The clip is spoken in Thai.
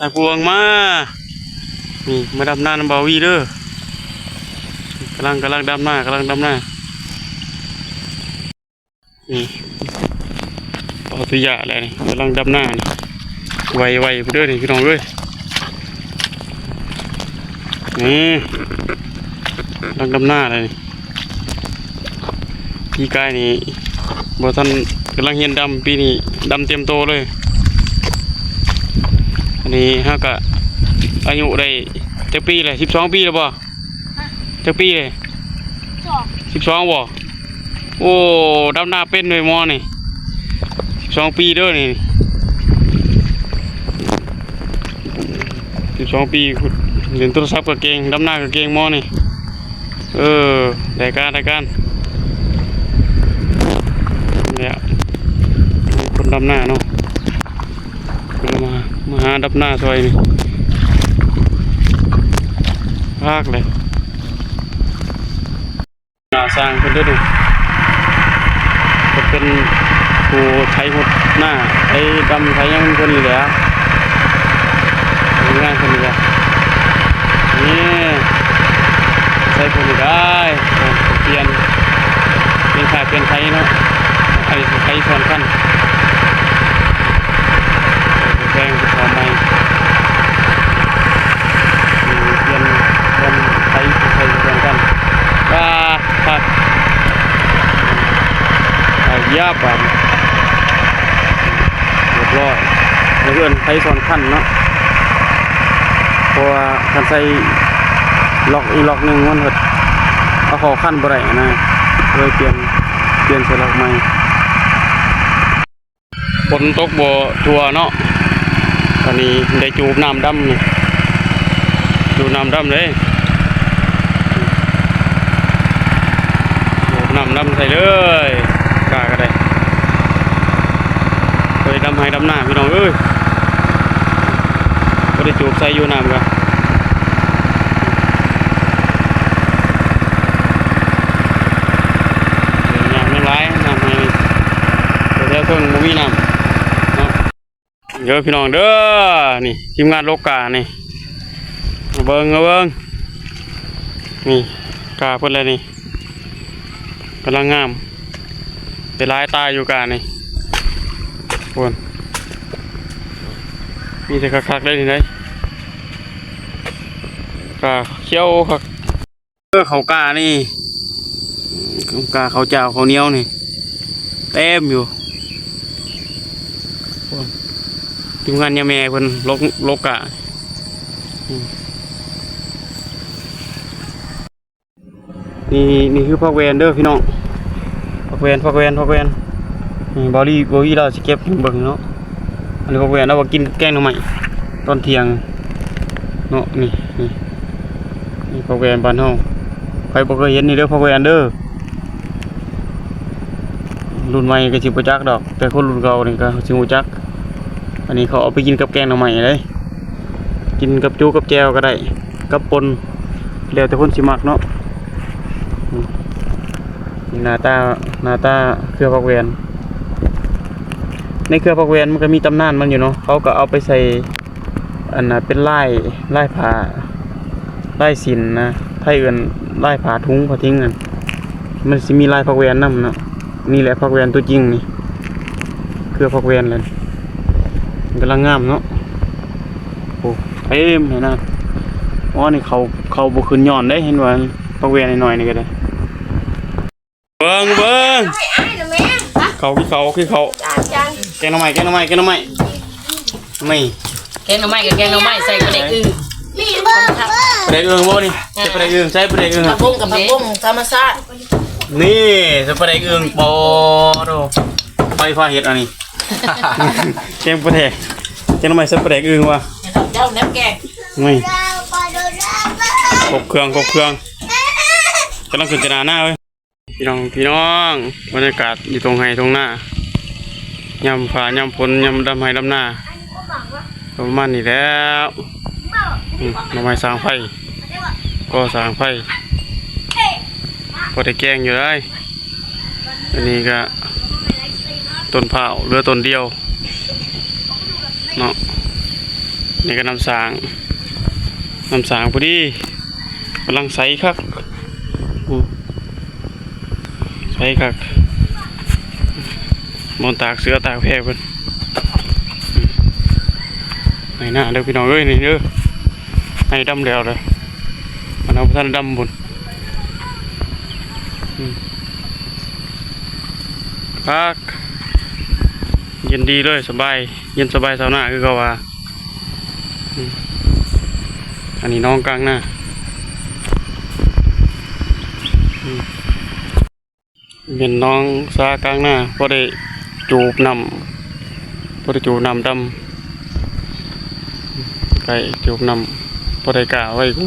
ตาพวงมา นี่มาดำหน้าน้ำบาวีเด้อกำลังกำลังดำหน้ากำลังดำหน้า นี่ปอตุยะอะไรนี่กำลังดำหน้านี่ไวไวไปเด้อนี่พี่น้องเอ้ยนี่กำลังดำหน้าเลยนี่พี่กายนี่บ่ทันกำลังเฮียนดำปีนี้ดำเต็มโตเลย อันนี้ฮะกะอายุได้จักปีเลยสิบสองปีแล้วบ่จักปีเลยสองสิบสองบ่โอ้ดำหน้าเป็นเลยมอนี่สิบสองปีเด้อนี่สิบสองปีเรียนโทรศัพท์กับเก่งดำหน้ากับเก่งมอนี่เออได้การได้การเนี่ยคนดำหน้าเนาะก็มา มาหาดำหน้าซอยนี่ภาคเลยหน้าสร้างเพิ่นด้อนี่ก็เป็นผู้ไทยหดหน้าไทยดำไทยยังเพิ่นนี่แหละงานเพิ่นนี่แหละนี่ใช้เพิ่นได้เปลี่ยนเปลี่ยนค่าเปลี่ยนไทยเนาะไทยไทยส่วนกันแปลงเป็นของใหม่อืมเปลี่ยนเป็นไทยไทยส่วนกัน อ่าครับ อ่าเยียบอะเรียบร้อยแล้วเพื่อนใช้สอนขั้นเนาะเพราะว่าคันใส่ล็อกอีล็อกหนึ่งมันเถิดเอาขอขั้นบ่ได้นะเลยเปลี่ยนเปลี่ยนใส่ล็อกใหม่ฝนตกบ่ทัวเนาะตอนนี้ได้จูบน้ำดำนี่จูบน้ำดำเลยน้ำนำใส่เลยาก็ได้ไปดำให้ดำหน้าพี่น้องเอ้ยก็ได้จูบใส่อยู่น้ำกันน้ำไม่ร้ายน้ำให้เดี๋ยวเพิ่งมีน้ำเนาะเดี๋ยวพี่น้องเด้อ นี่ทีมงานโลกานี่เบิ่งเบิ่งนี่กาเพิ่นเลยนี่กำลังงาม เป็นลายตายอยู่กันนี่คนมีแต่คักๆได้ที่ไหนกาเขี้ยวคักเออเขากานี่กาเขาเจ้าเขาเนี้ยวนี่เต็มอยู่คนทีมงานยาแม่เพิ่นลกลกกาอืมนี่นี่คือพักเวนเด้อพี่น้อง พักเวนพักเวนพักเวนนี่บอลี่บอลี่เราสิเก็บเบิ่งเนาะอันนี้พักเวนเราว่ากินแกงหน่อไม้ตอนเที่ยงเนาะนี่นี่นี่พักเวนบ้านเฮาใครบ่เคยเห็นนี่เด้อพักเวนเด้อรุ่นใหม่ก็สิบ่จักดอก แต่คนรุ่นเก่านี่ก็สิรู้จัก อันนี้เขาเอาไปกินกับแกงหน่อไม้เลยกินกับจูกับแจวก็ได้ กับปนแล้วแต่คนสิมักเนาะ นาตานาตาเครือพักเวียนในเครือพักเวียนมันก็มีตำนานมันอยู่เนาะเขาก็เอาไปใส่อันน่ะเป็นไลายลายผ้าลายสินนะไทยเอื่นลายผ้าทุ้งผ้าทิ้งกันมันสิมีไลายพักเวียนนํเนาะนี่แหละพักเวียนตัวจริงนี่เครือพักเวียนเลยมันกำลังงามเนาะโอ้เต็มเห็นนะอ๋อนี่เขาเขาบุขึ้นย้อนได้เห็นว่าพักเวียนหน่อยนี่ก็ได้ บิ้งเบิ้งให้อ้ายนะแม่ฮะเขาขี้เขาขี้เขาจานจานแกงหน่อไม้แกงหน่อไม้แกงหน่อไม้ไม่แกงหน่อไม้กับแกงหน่อไม้ใส่กระเด็กอึ่งมีเบิ้งเบิ้งประเด็กอึ่งบ่นี่ใช่ประเด็กอึ่งใช่ประเด็กอึ่งผัอะกบุ้งกับผักบุ้งธรรมชาตินี่ใช่ประเด็กอึ่งปอโดไฟฟ้าเห็ดอันนี้แกงประเด็กแกงหน่อไม้ใช่ประเด็กอึ่งวะเจ้าแนบแกงไม่เราปลาโดนเราครบเครื่องครบเครื่องกำลังขึ้นจะหนาหน้าเว้ย พี่น้องพี่น้องบรรยากาศอยู่ตรงไห้ตรงหน้ายำผ่ายำฝนยำดำไห้ดำหน้าประมาณนี้แล้วอืมหน่อไม้สางไฟ ก็สางไฟพอได้แกงอยู่ได้อันนี้ก็ต้นเผาเหลือต้นเดียวเนาะนี่ก็น้ำสางน้ำสางพอดีกำลังใสคักอื มใสคักมอนตากเสือตากแพรเพิ่นอืมไหนหน้าเด้อพี่น้องเอ้ยนี่เด้อให้ดำแล้วเลยมันเอาท่านดำบุญอืมคักเย็นดีเลยสบายเย็นสบายสาวหน้าคือเขาว่าอันนี้น้องกลางหน้า เป็นน้องซากลางหน้าพอได้จูบนำพอได้จูบนำดำไก่จูบนำพอได้กล่าวไว้กู